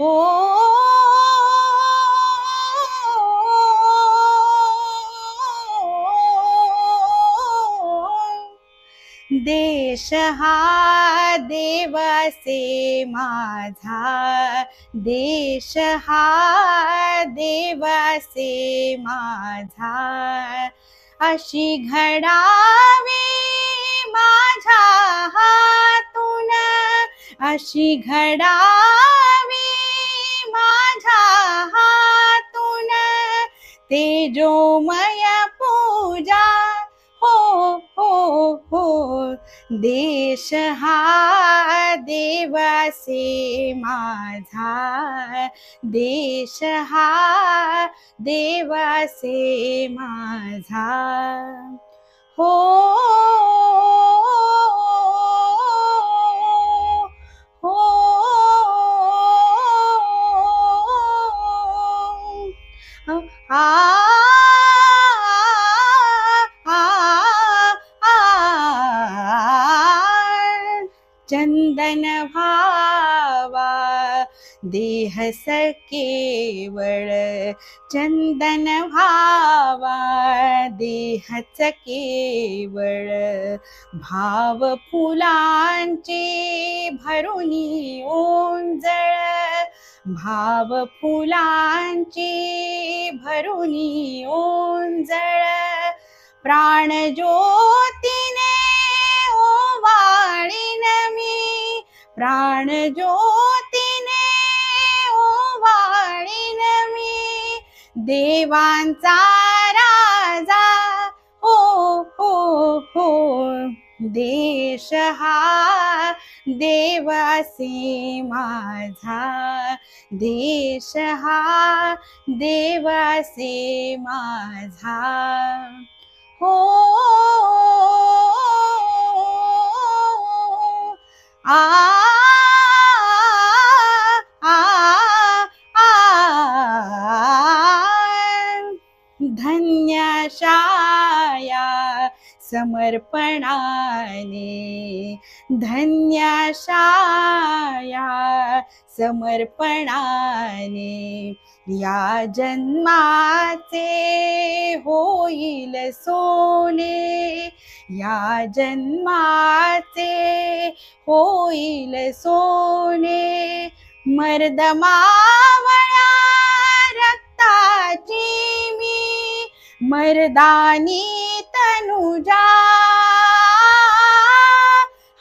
हो देश हा देवासे माझा, देश हा देवासे माझा, अशी घडावी माझ्या हातून, अशी घडावी तेजोमय पूजा हो हो हो। देश हा देवासे माझा। देश हा देवासे माझा। हो आ चंदन भावा देह केवळ चंदन भावा देहच केवळ भाव फुलांचे भरुनी ओंजळ। भाव फुलांची भरुनी ओंजळ प्राण ज्योतीने ओवाळीन मी प्राण ज्योतीने ओवाळीन मी देवांचा राजा, हो हो हो, देश हा देवासे माझा देश हा देवासे माझा शाया समर्पणाने धन्याशाया समर्पणाने या जन्माचे होईल सोने या जन्माचे होईल सोने मर्दमावळा रक्ताची मर्दानी तनुजा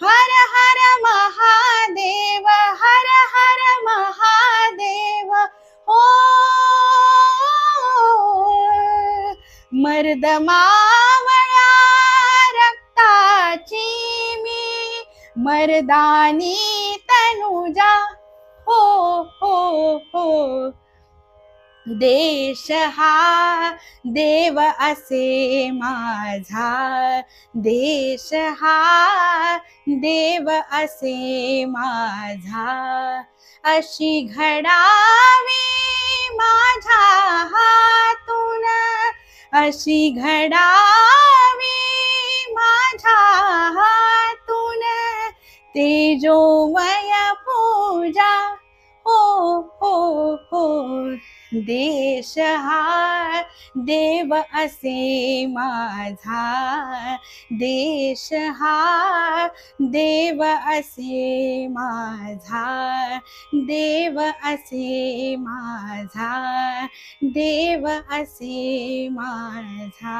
हर हर महादेव हर हर महादेव हो मर्द मावळा रक्ताची मी मर्दानी तनुजा हो हो हो देश हा देव असे माझा. देश हा देव असे माझा. अशी घडावी माझ्या हातून. अशी घडावी माझ्या हातून. तेजोमय पूजा. हो हो हो. देश हा देव असे माझा. देश हा देव असे माझा. देव असे माझा. देव असे माझा.